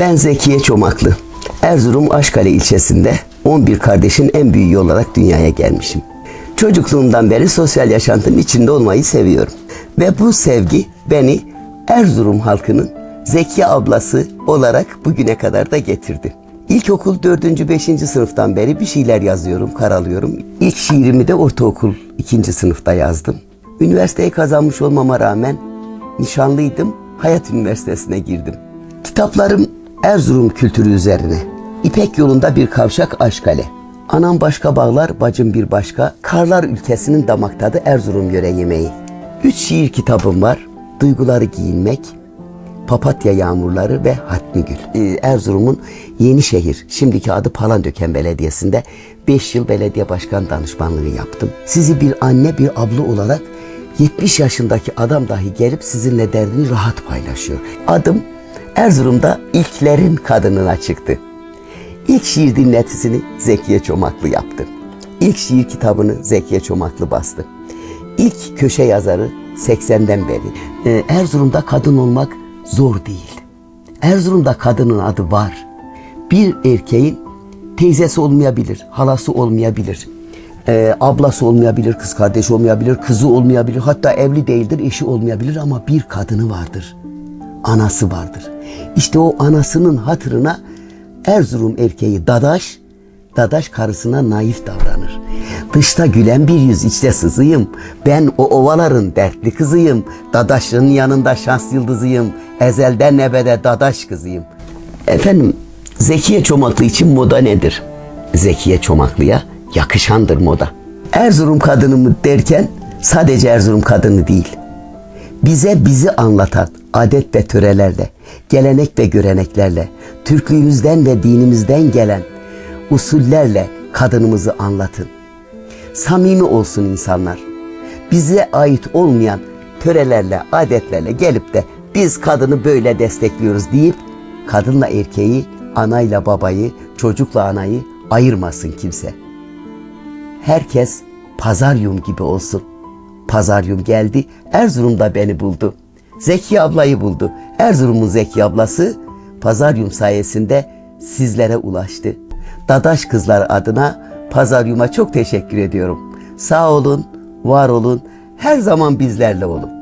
Ben Zekiye Çomaklı. Erzurum Aşkale ilçesinde 11 kardeşin en büyüğü olarak dünyaya gelmişim. Çocukluğumdan beri sosyal yaşantının içinde olmayı seviyorum. Ve bu sevgi beni Erzurum halkının Zekiye ablası olarak bugüne kadar da getirdi. İlkokul 4. 5. sınıftan beri bir şeyler yazıyorum, karalıyorum. İlk şiirimi de ortaokul 2. sınıfta yazdım. Üniversiteyi kazanmış olmama rağmen nişanlıydım. Hayat Üniversitesi'ne girdim. Kitaplarım Erzurum kültürü üzerine. İpek yolunda bir kavşak Aşkale. Anam başka bağlar, bacım bir başka. Karlar ülkesinin damak tadı Erzurum yöre yemeği. Üç şiir kitabım var. Duyguları giyinmek, Papatya Yağmurları ve Hatmi Gül. Ee, Erzurum'un Yenişehir, şimdiki adı Palandöken Belediyesi'nde 5 yıl belediye başkan danışmanlığı yaptım. Sizi bir anne, bir abla olarak 70 yaşındaki adam dahi gelip sizinle derdini rahat paylaşıyor. Adım Erzurum'da ilklerin kadınına çıktı. İlk şiir dinletisini Zekiye Çomaklı yaptı. İlk şiir kitabını Zekiye Çomaklı bastı. İlk köşe yazarı 80'den beri. Ee, Erzurum'da kadın olmak zor değil. Erzurum'da kadının adı var. Bir erkeğin teyzesi olmayabilir, halası olmayabilir, ee, ablası olmayabilir, kız kardeşi olmayabilir, kızı olmayabilir, hatta evli değildir, eşi olmayabilir ama bir kadını vardır. Anası vardır. İşte o anasının hatırına Erzurum erkeği Dadaş, Dadaş karısına naif davranır. Dışta gülen bir yüz içte sızıyım. Ben o ovaların dertli kızıyım. Dadaşın yanında şans yıldızıyım. Ezelden ebede Dadaş kızıyım. Efendim Zekiye Çomaklı için moda nedir? Zekiye Çomaklı'ya yakışandır moda. Erzurum kadını mı derken sadece Erzurum kadını değil. Bize bizi anlatan adet ve törelerle, gelenek ve göreneklerle, Türklüğümüzden ve dinimizden gelen usullerle kadınımızı anlatın. Samimi olsun insanlar. Bize ait olmayan törelerle, adetlerle gelip de biz kadını böyle destekliyoruz deyip kadınla erkeği, anayla babayı, çocukla anayı ayırmasın kimse. Herkes pazaryum gibi olsun. Pazaryum geldi, Erzurum'da beni buldu. Zeki ablayı buldu. Erzurum'un Zeki ablası Pazaryum sayesinde sizlere ulaştı. Dadaş kızlar adına Pazaryum'a çok teşekkür ediyorum. Sağ olun, var olun, her zaman bizlerle olun.